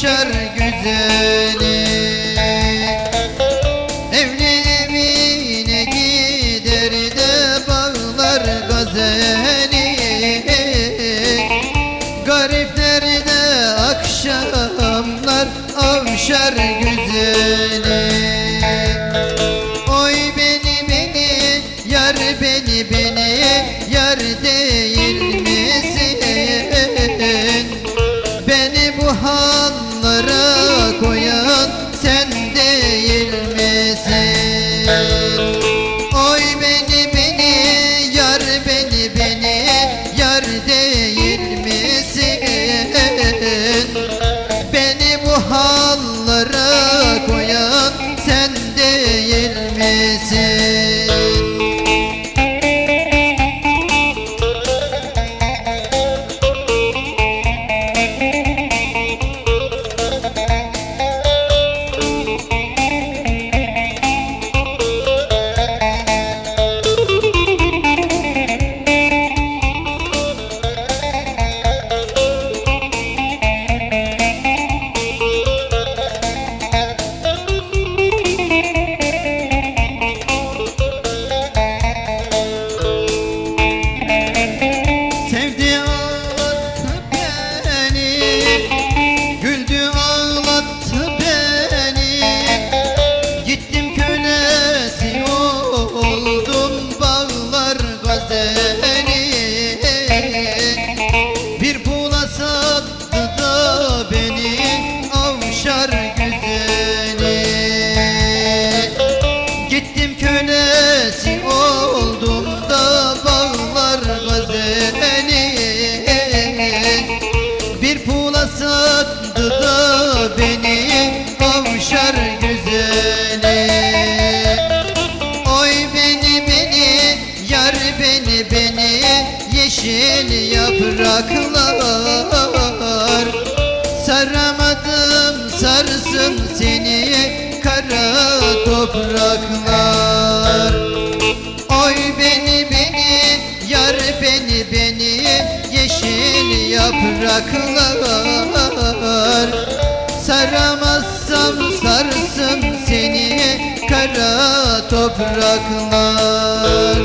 avşar güzeli. Evli evine gider de bağlar gazeli. Gariplerde akşamlar avşar güzeli tierra Gittim kölesi oldum da bağlar gazeli Bir pula sattı da beni avşar güzeli. Oy beni beni yar beni beni yeşil yapraklar topraklar. Oy beni beni yar beni beni yeşil yapraklar. Saramazsam sarsın seni kara topraklar